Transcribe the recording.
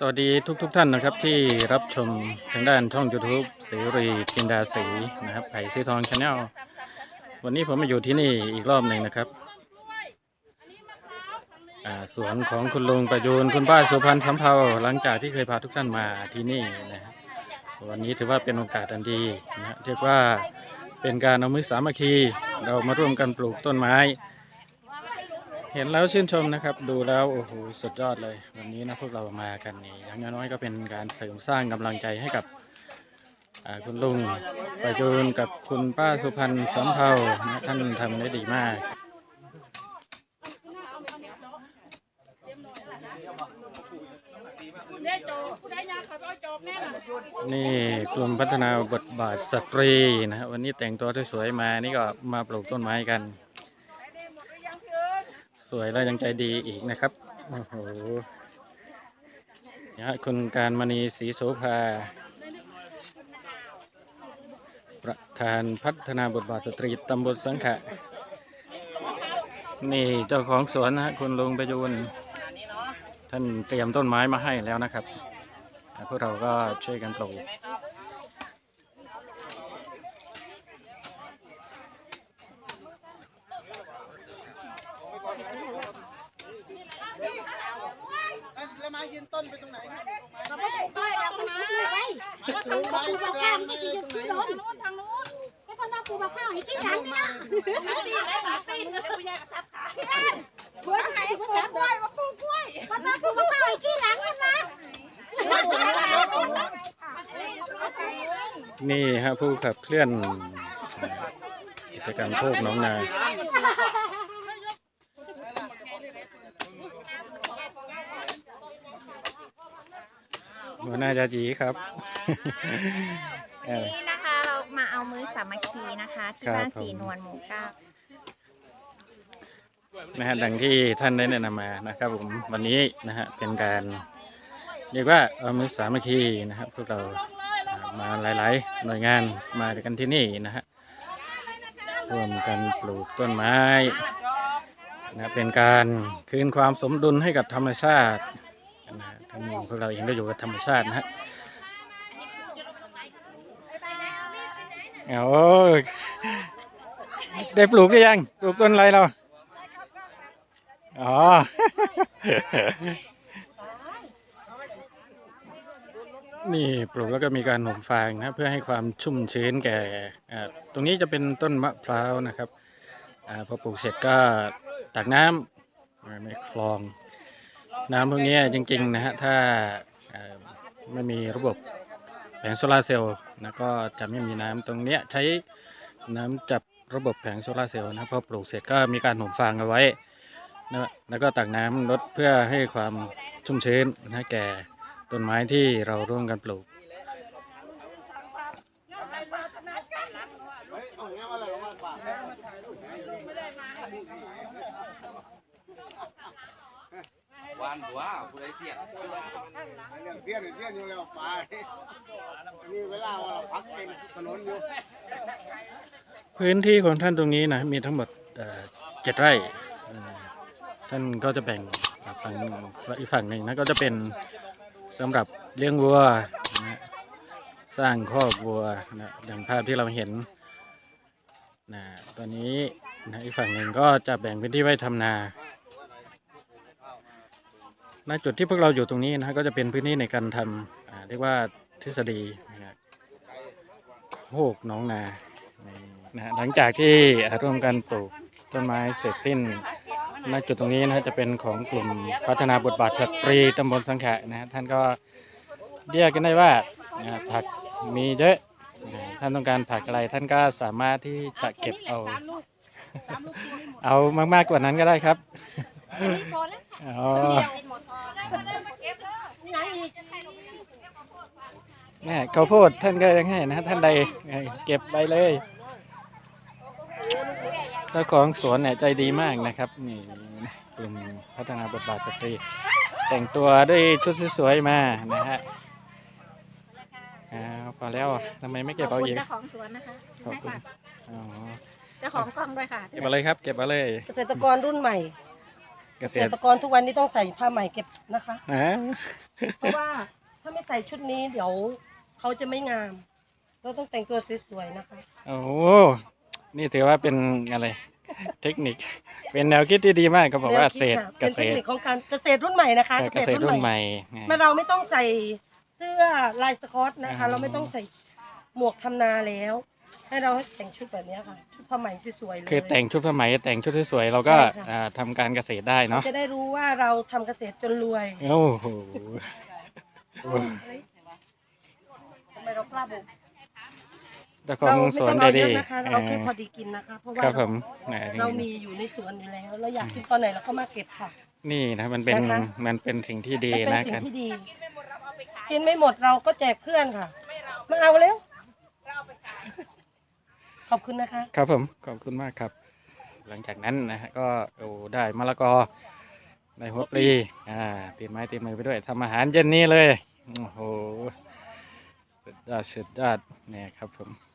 สวัสดีทุกๆทท่านนะครับที่รับชมทางด้านช่อง YouTube เสรีจินดาสีนะครับไผ่สีทองชาแนลวันนี้ผมมาอยู่ที่นี่อีกรอบหนึ่งนะครับอ่าสวนของคุณลุงประยูนคุณป้าสุพรรณสำเภาหลังจากที่เคยพาทุกท่านมาที่นี่นะฮะวันนี้ถือว่าเป็นโอกาสอันดีนะฮะเรียกว่าเป็นการเอามือสามัคคีเรามาร่วมกันปลูกต้นไม้ เห็นแล้วชื่นชมนะครับ ดูแล้วโอ้โหสุดยอดเลย วันนี้นะพวกเรามากันนี่อย่างน้อยก็เป็นการเสริมสร้างกำลังใจให้กับคุณลุงประยูนกับคุณป้าสุพรรณสำเภานะท่านทำได้ดีมากนี่กลุ่มพัฒนาบทบาทสตรีนะฮะวันนี้แต่งตัวสวยๆมานี่ก็มาปลูกต้นไม้กัน สวยแล้วยังใจดีอีกนะครับ โอ้โหนี่ฮะคุณการมณีศรีโสภา ประธานพัฒนาบทบาทสตรีตำบลสังขะ นี่เจ้าของสวนนะฮะคุณลุงประยูนท่านเตรียมต้นไม้มาให้แล้วนะครับ พวกเราก็ช่วยกันปลูก แล้วไม้ ยืนต้นไปตรงไหนครับเราก็ปลูกได้แล้วมาไปไม้สูงไม้กลางไม้ตรงไหนทางนู้นทางนู้นให้คนมาปลูกมะพร้าวให้กินหลังนี่นะหมาปีนเลยหมาปีนเลยผู้ใหญ่ก็ทับขาเพื่อนไหนก็จับได้มาปลูกกล้วยคนมาปลูกมะพร้าวให้กินหลังนี่นะนี่ฮะผู้ขับเคลื่อนกิจกรรมโคกน้องนา หัวหน้าจาจีครับเออนี่นะคะเรามาเอามือสามัคคีนะคะที่ครับบ้านผม สีนวลหมู่เก้านะฮะดังที่ท่านได้แนะนำมานะครับผมวันนี้นะฮะเป็นการเรียกว่าเอามือสามัคคีนะครับพวกเราอ่ามาหลาย ๆ หน่วยงานมาด้วยกันที่นี่นะฮะร่วมกันปลูกต้นไม้นะเป็นการคืนความสมดุลให้กับธรรมชาติ นะฮะทั้งนี้พวกเราเองก็อยู่กับธรรมชาตินะฮะโอ้ยได้ปลูกหรือยัง ปลูกต้นอะไรเรา อ๋อ นี่ปลูกแล้วก็มีการห่มฟางนะ เพื่อให้ความชุ่มชื้นแก่อ่าตรงนี้จะเป็นต้นมะพร้าวนะครับอาพอปลูกเสร็จก็ตักน้ำอ่าในคลอง น้ำพวกนี้จริงๆนะฮะถ้าไม่มีระบบแผงโซลาร์เซลล์นะก็จะไม่มีน้ำตรงเนี้ยใช้น้ำจับระบบแผงโซลาร์เซลล์นะพอปลูกเสร็จก็มีการห่มฟางเอาไว้นะแล้วก็ตักน้ำลดเพื่อให้ความชุ่มชื้นนะแก่ต้นไม้ที่เราร่วมกันปลูก เฮ้ยเอาเงี้ยมาเลยมาป่า วันหัวผู้ใดเสียเรื่องเที่ยนเที่ยนอยู่แล้วป่านี่เวลาว่าเราพักเป็นถนนอยู่พื้นที่ของท่านตรงนี้นะมีทั้งหมดเจ็ดไร่ท่านก็จะแบ่งฝั่งหนึ่งอีกฝั่งหนึ่งนะก็จะเป็นสำหรับเลี้ยงวัวนะสร้างคอกวัวนะอย่างภาพที่เราเห็นนะตอนนี้นะอีกฝั่งหนึ่งก็จะแบ่งพื้นที่ไว้ทำนา ณจุดที่พวกเราอยู่ตรงนี้นะก็จะเป็นพื้นที่ในการทำอ่าเรียกว่าทฤษฎีนะครับโคกน้องนานะหลังจากที่ร่วมกันปลูกต้นไม้เสร็จสิ้นณจุดตรงนี้นะจะเป็นของกลุ่มพัฒนาบทบาทสตรีตำบลสังขะนะท่านก็เรียกกันได้ว่าผักมีเยอะท่านต้องการผักอะไรท่านก็สามารถที่จะเก็บเอา เอามากๆกว่านั้นก็ได้ครับ อ๋อยังอีกแม่ข้าวโพดท่านก็ยังให้นะท่านใดเก็บไปเลยเจ้าของสวนเนี่ยใจดีมากนะครับนี่กลุ่มพัฒนาบทบาทสตรี แต่งตัวด้วยชุดสวยๆมานะฮะอ่าพอแล้วทำไมไม่เก็บเอาอีกเจ้าของสวนนะคะขอบคุณเจ้าของกล้องด้วยค่ะเก็บเอาเลยครับ เก็บเอาเลย เกษตรกรรุ่นใหม่ เกเกษษตรตรกรทุกวันนี้ต้องใส่ผ้าใหม่เก็บนะคะ นะเพราะว่าถ้าไม่ใส่ชุดนี้เดี๋ยวเขาจะไม่งาม เราต้องแต่งตัวสวยๆนะคะ โอ้โหนี่ถือว่าเป็นอะไร เทคนิค เป็นแนวคิดที่ดีมากก็บอกว่าแนวเกคิดษตรเกษตรค่ะเป็นเทคนิคของการเกษตรรุ่นใหม่นะคะเกษตรรุ่นใหม่ไม่เราไม่ต้องใส่เสื้อลายสกอตนะคะอ๋อเราไม่ต้องใส่หมวกทำนาแล้ว ให้เราแต่งชุดแบบนี้ค่ะ ชุดผ้าไหมสวยๆเลย คือแต่งชุดผ้าไหมแต่งชุดสวยๆเราก็ใช่ค่ะ อ่าทำการเกษตรได้เนาะจะได้รู้ว่าเราทำเกษตรจนรวยโอ้โหทำไมเรากล้าบุกเจ้าขอเรางไม่สวต้นองใจเอาเยดีอะนะคะเราแค่พอดีกินนะคะ เพราะว่าครับผเรามอ่าเรามีอยู่ในสวนอยู่แล้ว เราอยากกินตอนไหนเราก็มาเก็บค่ะ นี่นะมันเป็นนะคะ มันเป็นสิ่งที่ดีมันเป็นนะสิ่ครังบที่ดี กินไม่หมดเราก็แจกเพื่อนค่ะ มาเอาแล้ว ขอบคุณนะคะ ครับผมขอบคุณมากครับ หลังจากนั้นนะฮะก็โอ้ได้มะละกอในหัวปลีอ่าติดไม้ติดมือไปด้วยทำอาหารเย็นนี้เลย โอ้โหสุดยอดสุดยอดเนี่ยครับผม